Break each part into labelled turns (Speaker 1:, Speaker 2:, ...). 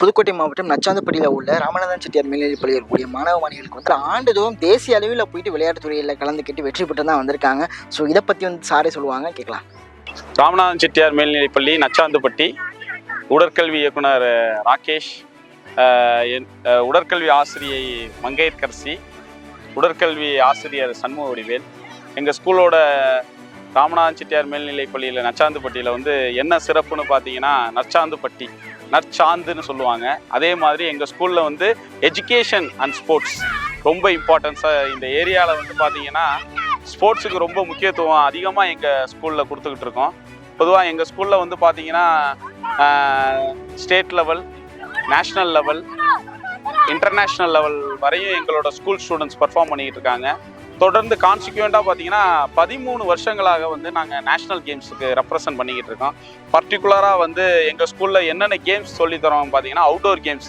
Speaker 1: புதுக்கோட்டை மாவட்டம் நச்சாந்தப்பட்டியில் உள்ள ராமநாதன் செட்டியார் மேல்நிலைப் பள்ளியில் கூடிய மாணவ மாணவிகளுக்கு வந்து ஆண்டுதோறும் தேசிய அளவில் போயிட்டு விளையாட்டு துறையில் கலந்துக்கிட்டு வெற்றி பெற்று தான் வந்திருக்காங்க. ஸோ இதை பற்றி வந்து சாரே சொல்லுவாங்க கேட்கலாம்.
Speaker 2: ராமநாதன் செட்டியார் மேல்நிலைப்பள்ளி நச்சாந்துப்பட்டி. உடற்கல்வி இயக்குனர் ராகேஷ். என்- உடற்கல்வி ஆசிரியை மங்கையர்கரசி உடற்கல்வி ஆசிரியர் சண்முக வடிவேல். எங்கள் ஸ்கூலோட ராமநாதன் செட்டியார் மேல்நிலைப்பள்ளியில் நச்சாந்துப்பட்டியில் வந்து என்ன சிறப்புன்னு பார்த்தீங்கன்னா நச்சாந்துப்பட்டி. நற்சாந்துன்னு சொல்லுவாங்க. அதே மாதிரி எங்கள் ஸ்கூலில் வந்து எஜுகேஷன் அண்ட் ஸ்போர்ட்ஸ் ரொம்ப இம்பார்ட்டன்ஸாக இந்த ஏரியாவில் வந்து பார்த்தீங்கன்னா ஸ்போர்ட்ஸுக்கு ரொம்ப முக்கியத்துவம் அதிகமாக எங்கள் ஸ்கூலில் கொடுத்துக்கிட்டு இருக்கோம். பொதுவாக எங்கள் ஸ்கூலில் வந்து பார்த்தீங்கன்னா state level national level international level வரையும் எங்களோட ஸ்கூல் ஸ்டூடெண்ட்ஸ் பர்ஃபார்ம் பண்ணிக்கிட்டு இருக்காங்க. தொடர்ந்து கான்சிக்வெண்ட்டாக பார்த்தீங்கன்னா பதிமூணு வருஷங்களாக வந்து நாங்கள் நேஷ்னல் கேம்ஸுக்கு ரெப்ரசன்ட் பண்ணிக்கிட்டு இருக்கோம். பர்டிகுலராக வந்து எங்கள் ஸ்கூலில் என்னென்ன கேம்ஸ் சொல்லித்தரோம் பார்த்தீங்கன்னா அவுட்டோர் கேம்ஸ்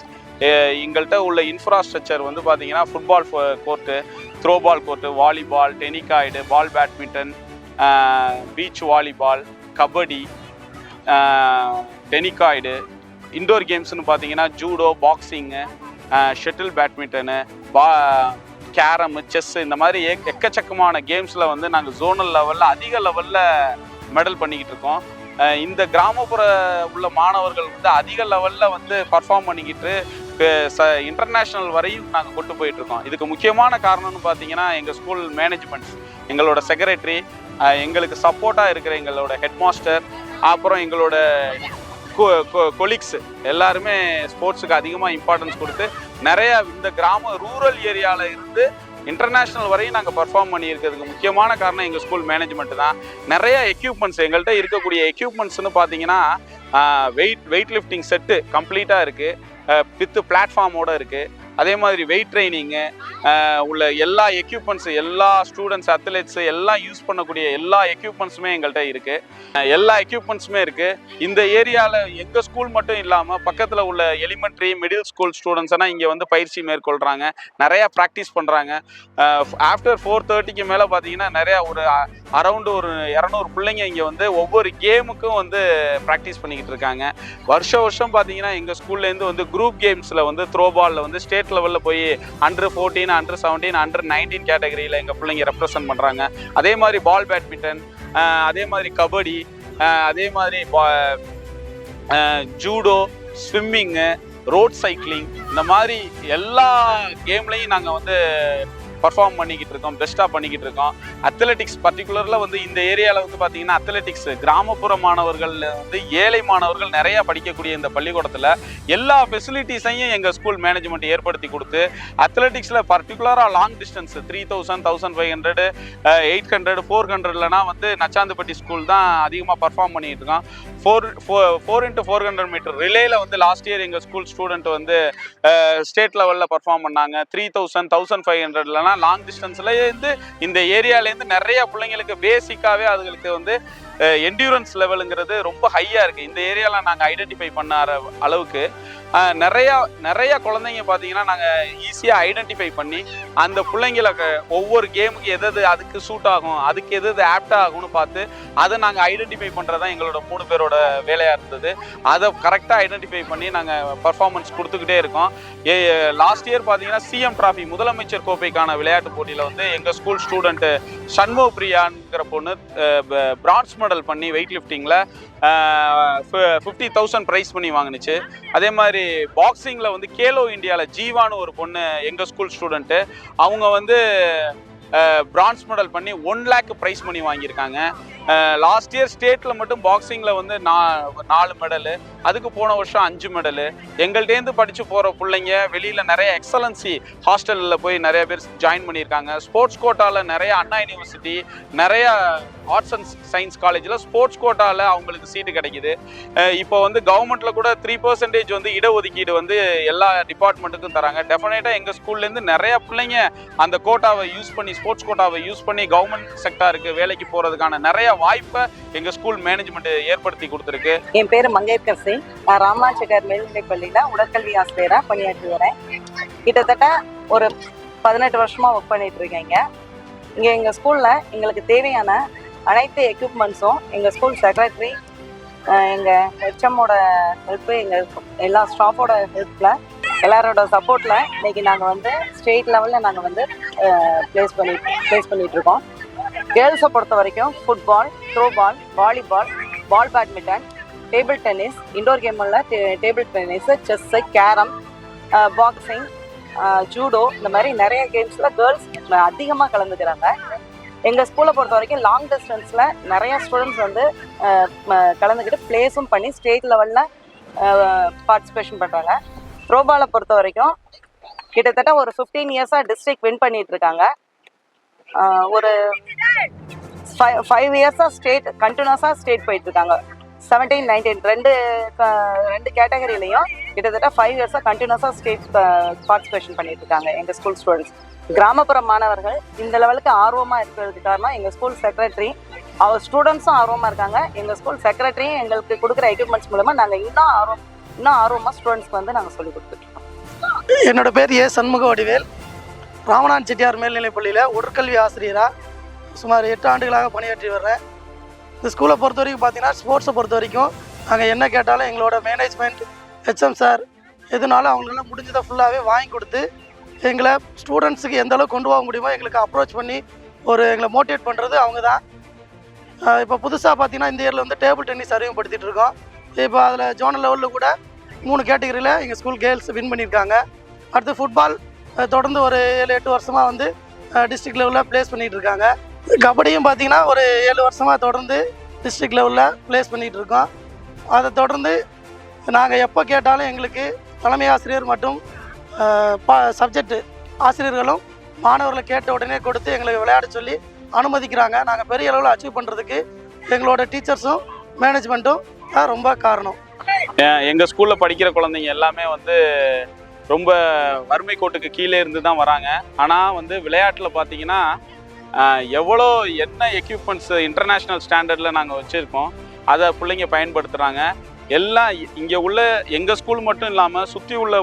Speaker 2: எங்கள்கிட்ட உள்ள இன்ஃப்ராஸ்ட்ரக்சர் வந்து பார்த்தீங்கன்னா football court throw ball court volleyball tenikoit ball badminton beach volleyball kabaddi tenikoit indoor கேம்ஸ்னு பார்த்தீங்கன்னா ஜூடோ பாக்ஸிங்கு ஷட்டில் பேட்மிண்டனு பா கேரம் செஸ் இந்த மாதிரி எக் எக்கச்சக்கமான கேம்ஸில் வந்து நாங்கள் ஜோனல் லெவலில் அதிக லெவலில் மெடல் பண்ணிக்கிட்டு இருக்கோம். இந்த கிராமப்புற உள்ள மாணவர்கள் வந்து அதிக லெவலில் வந்து பர்ஃபார்ம் பண்ணிக்கிட்டு ச இன்டர்நேஷ்னல் வரையும் நாங்கள் கொண்டு போயிட்டுருக்கோம் இதுக்கு முக்கியமான காரணம்னு பார்த்தீங்கன்னா எங்கள் ஸ்கூல் மேனேஜ்மெண்ட்ஸ் எங்களோட செக்ரட்டரி எங்களுக்கு சப்போர்ட்டாக இருக்கிற எங்களோட ஹெட் மாஸ்டர் அப்புறம் எங்களோட கொலிக்ஸ் எல்லாருமே ஸ்போர்ட்ஸுக்கு அதிகமாக இம்பார்ட்டன்ஸ் கொடுத்து நிறைய இந்த கிராம ரூரல் ஏரியாவில் இருந்து இன்டர்நேஷ்னல் வரையும் நாங்கள் பர்ஃபார்ம் பண்ணியிருக்கிறதுக்கு முக்கியமான காரணம் எங்கள் ஸ்கூல் மேனேஜ்மெண்ட் தான். நிறைய எக்யூப்மெண்ட்ஸ் எங்கள்கிட்ட இருக்கக்கூடிய எக்யூப்மெண்ட்ஸ்னு பார்த்தீங்கன்னா வெயிட் வெயிட் லிஃப்டிங் செட்டு கம்ப்ளீட்டாக இருக்குது வித்து பிளாட்ஃபார்மோடு இருக்குது அதே மாதிரி வெயிட் ட்ரைனிங்கு உள்ள எல்லா எக்யூப்மெண்ட்ஸ் எல்லா ஸ்டூடெண்ட்ஸ் அத்லெட்ஸ் எல்லாம் யூஸ் பண்ணக்கூடிய எல்லா எக்யூப்மெண்ட்ஸுமே எங்கள்கிட்ட இருக்குது எல்லா எக்யூப்மெண்ட்ஸுமே இருக்குது இந்த ஏரியாவில் எங்கள் ஸ்கூல் மட்டும் இல்லாமல் பக்கத்தில் உள்ள எலிமெண்ட்ரி மிடில் ஸ்கூல் ஸ்டூடெண்ட்ஸ்னால் இங்கே வந்து பயிற்சி மேற்கொள்கிறாங்க நிறையா ப்ராக்டிஸ் பண்ணுறாங்க ஆஃப்டர் ஃபோர் தேர்ட்டிக்கு மேலே பார்த்தீங்கன்னா நிறையா ஒரு அரௌண்டு ஒரு இரநூறு பிள்ளைங்க இங்கே வந்து ஒவ்வொரு கேமுக்கும் வந்து ப்ராக்டிஸ் பண்ணிக்கிட்டு இருக்காங்க. வருஷம் வருஷம் பார்த்தீங்கன்னா எங்கள் ஸ்கூல்லேருந்து வந்து குரூப் கேம்ஸில் வந்து த்ரோ பாலில் வந்து ஸ்டேட் லெவலில் போய் under fourteen under seventeen under nineteen கேட்டகரியில் எங்கள் பிள்ளைங்க ரெப்ரசன்ட் பண்ணுறாங்க அதே மாதிரி பால் பேட்மிண்டன் அதே மாதிரி கபடி அதே மாதிரி ஜூடோ ஸ்விம்மிங்கு ரோட் சைக்கிளிங் இந்த மாதிரி எல்லா கேம்லையும் நாங்கள் வந்து பர்ஃபார்ம் பண்ணிக்கிட்டு இருக்கோம் பெஸ்ட்டாக பண்ணிக்கிட்டு இருக்கோம். அத்லெட்டிக்ஸ் பர்டிகுலரில் வந்து இந்த ஏரியாவில் வந்து பார்த்தீங்கன்னா அத்லெட்டிக்ஸ் கிராமப்புற மாணவர்கள் வந்து ஏழை மாணவர்கள் நிறையா படிக்கக்கூடிய இந்த பள்ளிக்கூடத்தில் எல்லா ஃபெசிலிட்டிஸையும் எங்கள் ஸ்கூல் மேனேஜ்மெண்ட் ஏற்படுத்தி கொடுத்து அத்லெட்டிக்ஸில் பர்டிகுலராக long distance three thousand thousand five hundred eight hundred four ஹண்ட்ரட்லனா வந்து நச்சாந்துப்பட்டி ஸ்கூல் தான் அதிகமாக பர்ஃபார்ம் பண்ணிகிட்டு இருக்கோம். Four four into four hundred metre ரிலேயில் வந்து லாஸ்ட் இயர் எங்கள் ஸ்கூல் ஸ்டூடெண்ட் வந்து ஸ்டேட் லெவலில் பர்ஃபார்ம் பண்ணாங்க. த்ரீ தௌசண்ட் தௌசண்ட் ஃபைவ் ஹண்ட்ரட்லலாம் லாங் டிஸ்டன்ஸ்லேருந்து இந்த ஏரியாலேருந்து நிறைய பிள்ளைங்களுக்கு பேசிக்காகவே அதுகளுக்கு வந்து என்டியூரன்ஸ் லெவலுங்கிறது ரொம்ப ஹையாக இருக்குது இந்த ஏரியாவில் நாங்கள் ஐடென்டிஃபை பண்ண அளவுக்கு. நிறையா நிறையா குழந்தைங்க பார்த்தீங்கன்னா நாங்கள் ஈஸியாக ஐடென்டிஃபை பண்ணி அந்த பிள்ளைங்களை ஒவ்வொரு கேமுக்கு எது எது அதுக்கு சூட் ஆகும் அதுக்கு எது எது ஆப்டாக ஆகும்னு பார்த்து அதை நாங்கள் ஐடென்டிஃபை பண்ணுறது தான் எங்களோட மூணு பேரோட வேலையாக இருந்தது. அதை கரெக்டாக ஐடென்டிஃபை பண்ணி நாங்கள் பர்ஃபார்மன்ஸ் கொடுத்துக்கிட்டே இருக்கோம். ஏ லாஸ்ட் இயர் பார்த்தீங்கன்னா சிஎம் ட்ராஃபி முதலமைச்சர் கோப்பைக்கான விளையாட்டு போட்டியில் வந்து எங்கள் ஸ்கூல் ஸ்டூடெண்ட்டு சண்முக பிரியாங்கிற பொண்ணு பிரான்ஸ் மெடல் பண்ணி வெயிட் லிஃப்டிங்கில் ஃபிஃப்டி தௌசண்ட் ப்ரைஸ் பண்ணி வாங்கினுச்சு. அதே மாதிரி பாக்ஸிங்கில் வந்து கேலோ இந்தியாவில் ஜீவான்னு ஒரு பொண்ணு எங்கள் ஸ்கூல் ஸ்டூடெண்ட்டு அவங்க வந்து பிரான்ஸ் மெடல் பண்ணி ஒன் லேக் ப்ரைஸ் பண்ணி வாங்கியிருக்காங்க. லாஸ்ட் இயர் ஸ்டேட்டில் மட்டும் பாக்ஸிங்கில் வந்து நா நாலு மெடலு அதுக்கு போன வருஷம் அஞ்சு மெடலு எங்கள்கிட்டேருந்து படித்து போகிற பிள்ளைங்க வெளியில் நிறைய எக்ஸலன்சி ஹாஸ்டலில் போய் நிறைய பேர் ஜாயின் பண்ணியிருக்காங்க. ஸ்போர்ட்ஸ் கோட்டாவில் நிறைய அண்ணா யூனிவர்சிட்டி நிறையா ஆர்ட்ஸ் அண்ட் சயின்ஸ் காலேஜில் ஸ்போர்ட்ஸ் கோட்டாவில் அவங்களுக்கு சீட்டு கிடைக்குது. இப்போ வந்து கவர்மெண்ட்டில் கூட த்ரீ பர்சன்டேஜ் வந்து இடஒதுக்கீடு வந்து எல்லா டிபார்ட்மெண்ட்டுக்கும் தராங்க. டெஃபினட்டாக எங்கள் ஸ்கூல்லேருந்து நிறைய பிள்ளைங்க அந்த கோட்டாவை யூஸ் பண்ணி ஸ்போர்ட்ஸ் கோட்டாவை யூஸ் பண்ணி கவர்மெண்ட் செக்டாருக்கு வேலைக்கு போகிறதுக்கான நிறைய வாய்ப்பை எங்கள் ஸ்கூல் மேனேஜ்மெண்ட் ஏற்படுத்தி கொடுத்துருக்கு.
Speaker 3: என் பேர் மங்கையர்கரசி நான் ராமநாத் மேல்நிலைப் பள்ளியில் உடற்கல்வி ஆசிரியராக பணியாற்றி வரேன். கிட்டத்தட்ட ஒரு பதினெட்டு வருஷமாக ஒர்க் பண்ணிட்டு இருக்கேன் இங்கே இங்கே எங்கள் ஸ்கூலில் எங்களுக்கு தேவையான அனைத்து எக்யூப்மெண்ட்ஸும் எங்கள் ஸ்கூல் செக்ரட்டரி எங்கள் ஹெச்எம்மோட ஹெல்ப்பு எங்கள் எல்லா ஸ்டாஃபோட ஹெல்ப்பில் எல்லாரோட சப்போர்ட்டில் இன்னைக்கு நாங்கள் வந்து ஸ்டேட் லெவலில் நாங்கள் வந்து ப்ளேஸ் பண்ணி ப்ளேஸ் பண்ணிகிட்ருக்கோம் கேர்ள்ஸை பொறுத்த வரைக்கும் football throw ball volleyball ball badminton table tennis indoor கேமில் table tennis chess carrom boxing judo இந்த மாதிரி நிறைய கேம்ஸில் கேர்ள்ஸ் அதிகமாக கலந்துக்கிறாங்க. எங்கள் ஸ்கூலை பொறுத்த வரைக்கும் லாங் டிஸ்டன்ஸில் நிறையா ஸ்டூடெண்ட்ஸ் வந்து கலந்துக்கிட்டு ப்ளேஸும் பண்ணி ஸ்டேட் லெவலில் பார்ட்டிசிபேஷன் பண்ணுறாங்க த்ரோபாலை பொறுத்த வரைக்கும் கிட்டத்தட்ட ஒரு ஃபிஃப்டீன் இயர்ஸாக டிஸ்ட்ரிக்ட் வின் பண்ணிட்டு இருக்காங்க. ஒரு ஃபைவ் ஃபைவ் இயர்ஸாக ஸ்டேட் கண்டினியூஸாக ஸ்டேட் போயிட்டுருக்காங்க செவன்டீன் நைன்டீன் ரெண்டு க- ரெண்டு கேட்டகரியிலையும் கிட்டத்தட்ட ஃபைவ் இயர்ஸாக கண்டினியூஸாக ஸ்டேட் பார்ட்டிசிபேஷன் பண்ணிட்டு இருக்காங்க எங்கள் ஸ்கூல் ஸ்டூடெண்ட்ஸ் கிராமப்புற மாணவர்கள் இந்த லெவலுக்கு ஆர்வமாக இருக்கிறதுக்கு காரணம் எங்கள் ஸ்கூல் செக்ரட்டரி அவர் ஸ்டூடெண்ட்ஸும் ஆர்வமாக இருக்காங்க. எங்கள் ஸ்கூல் செக்ரட்டரியும் எங்களுக்கு கொடுக்குற எக்யூப்மெண்ட்ஸ் மூலமாக நாங்கள் இன்னும் ஆர்வம் இன்னும் ஆர்வமாக ஸ்டூடெண்ட்ஸ்க்கு வந்து நாங்கள் சொல்லிக் கொடுத்துட்ருக்கோம்.
Speaker 4: என்னோட பேர் ஏ சண்முக வடிவேல். ராமநாதன் செட்டியார் மேல்நிலைப் பள்ளியில் உடற்கல்வி ஆசிரியராக சுமார் எட்டு ஆண்டுகளாக பணியாற்றி வர்றேன். இந்த ஸ்கூலை பொறுத்த வரைக்கும் பார்த்தீங்கன்னா ஸ்போர்ட்ஸை பொறுத்த வரைக்கும் நாங்கள் என்ன கேட்டாலும் எங்களோட மேனேஜ்மெண்ட் ஹெச்எம் சார் எதுனாலும் அவங்களால முடிஞ்சதை ஃபுல்லாகவே வாங்கி கொடுத்து எங்களை ஸ்டூடெண்ட்ஸுக்கு எந்த அளவுக்கு கொண்டு போக முடியுமோ எங்களுக்கு அப்ரோச் பண்ணி ஒரு எங்களை மோட்டிவேட் பண்ணுறது அவங்க தான் இப்போ புதுசாக பார்த்தீங்கன்னா இந்த இயரில் வந்து டேபிள் டென்னிஸ் அறிமுகப்படுத்திட்டு இருக்கோம். இப்போ அதில் ஜோனல் லெவலில் கூட மூணு கேட்டகரியில் எங்கள் ஸ்கூல் கேர்ள்ஸ் வின் பண்ணியிருக்காங்க. அடுத்து ஃபுட்பால் தொடர்ந்து ஒரு ஏழு எட்டு வருஷமாக வந்து டிஸ்ட்ரிக்ட் லெவலில் ப்ளேஸ் பண்ணிகிட்டு இருக்காங்க. கபடியும் பார்த்தீங்கன்னா ஒரு ஏழு வருஷமாக தொடர்ந்து டிஸ்ட்ரிக்ட் லெவலில் ப்ளேஸ் பண்ணிகிட்டு இருக்கோம். அதை தொடர்ந்து நாங்கள் எப்போ கேட்டாலும் எங்களுக்கு தலைமை ஆசிரியர் மற்றும் சப்ஜெக்ட் ஆசிரியர்களும் மாணவர்களை கேட்ட உடனே கொடுத்து எங்களுக்கு விளையாட சொல்லி அனுமதிக்கிறாங்க. நாங்கள் பெரிய அளவில் அச்சீவ் பண்ணுறதுக்கு எங்களோட டீச்சர்ஸும் மேனேஜ்மெண்ட்டும் தான் ரொம்ப காரணம்.
Speaker 2: எங்கள் ஸ்கூலில் படிக்கிற குழந்தைங்க எல்லாமே வந்து ரொம்ப வறுமை கோட்டுக்கு கீழே இருந்து தான் வராங்க. ஆனால் வந்து விளையாட்டில் பார்த்தீங்கன்னா எவ்வளோ என்ன எக்யூப்மெண்ட்ஸ் இன்டர்நேஷ்னல் ஸ்டாண்டர்டில் நாங்கள் வச்சுருக்கோம் அதை பிள்ளைங்க பயன்படுத்துகிறாங்க எல்லாம் இங்கே உள்ள எங்கள் ஸ்கூல் மட்டும் இல்லாமல் சுற்றி உள்ள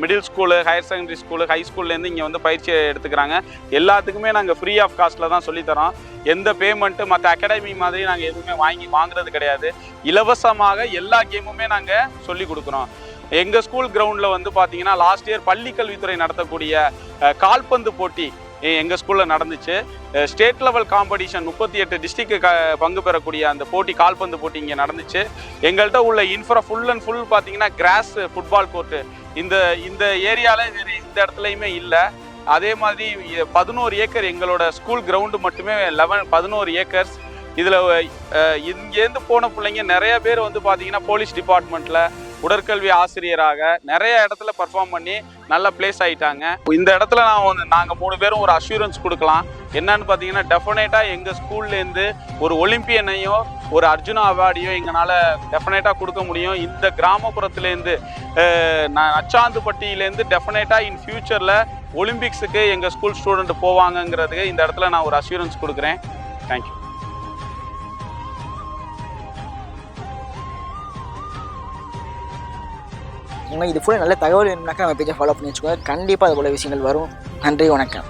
Speaker 2: middle school higher secondary school high ஸ்கூல்லேருந்து இங்கே வந்து பயிற்சி எடுத்துக்கிறாங்க. எல்லாத்துக்குமே நாங்கள் ஃப்ரீ ஆஃப் காஸ்ட்டில் தான் சொல்லித்தரோம் எந்த பேமெண்ட்டு மற்ற அகாடமி மாதிரி நாங்கள் எதுவுமே வாங்கி வாங்குறது கிடையாது. இலவசமாக எல்லா கேமுமே நாங்கள் சொல்லி கொடுக்குறோம். எங்கள் ஸ்கூல் கிரவுண்டில் வந்து பார்த்தீங்கன்னா லாஸ்ட் இயர் பள்ளி கல்வித்துறை நடத்தக்கூடிய கால்பந்து போட்டி எங்கள் ஸ்கூலில் நடந்துச்சு. ஸ்டேட் லெவல் காம்படிஷன் முப்பத்தி எட்டு டிஸ்ட்ரிக்கு க பங்கு பெறக்கூடிய அந்த போட்டி கால்பந்து போட்டி இங்கே நடந்துச்சு. எங்கள்கிட்ட உள்ள இன்ஃப்ரா ஃபுல் அண்ட் ஃபுல் பார்த்தீங்கன்னா கிராஸ் ஃபுட்பால் கோர்ட்டு இந்த இந்த ஏரியாவில் வேறு இந்த இடத்துலையுமே இல்லை. அதே மாதிரி பதினோரு ஏக்கர் எங்களோட ஸ்கூல் கிரவுண்டு மட்டுமே லெவன் பதினோரு ஏக்கர்ஸ். இதில் இங்கேருந்து போன பிள்ளைங்க நிறைய பேர் வந்து பார்த்தீங்கன்னா போலீஸ் டிபார்ட்மெண்ட்டில் உடற்கல்வி ஆசிரியராக நிறைய இடத்துல பர்ஃபார்ம் பண்ணி நல்ல பிளேஸ் ஆகிட்டாங்க இந்த இடத்துல நான் வந்து நாங்கள் மூணு பேரும் ஒரு அஷூரன்ஸ் கொடுக்கலாம். என்னன்னு பார்த்தீங்கன்னா டெஃபினேட்டாக எங்கள் ஸ்கூல்லேருந்து ஒரு ஒலிம்பியனையோ ஒரு அர்ஜுனா அவார்டையோ எங்களால் டெஃபினேட்டாக கொடுக்க முடியும். இந்த கிராமப்புறத்துலேருந்து நான் நச்சாந்துப்பட்டியிலேருந்து டெஃபினேட்டாக இன் ஃபியூச்சரில் ஒலிம்பிக்ஸுக்கு எங்கள் ஸ்கூல் ஸ்டூடெண்ட் போவாங்கங்கிறதுக்கு இந்த இடத்துல நான் ஒரு அஷூரன்ஸ் கொடுக்குறேன். தேங்க்யூ
Speaker 1: உங்க இது ஃபுல்லாக நல்ல தகவல் வேணும்னாக்கா நம்ம பேஜை ஃபாலோ பண்ணி வச்சுக்கோங்க. கண்டிப்பாக அது போல விஷயங்கள் வரும். நன்றி வணக்கம்.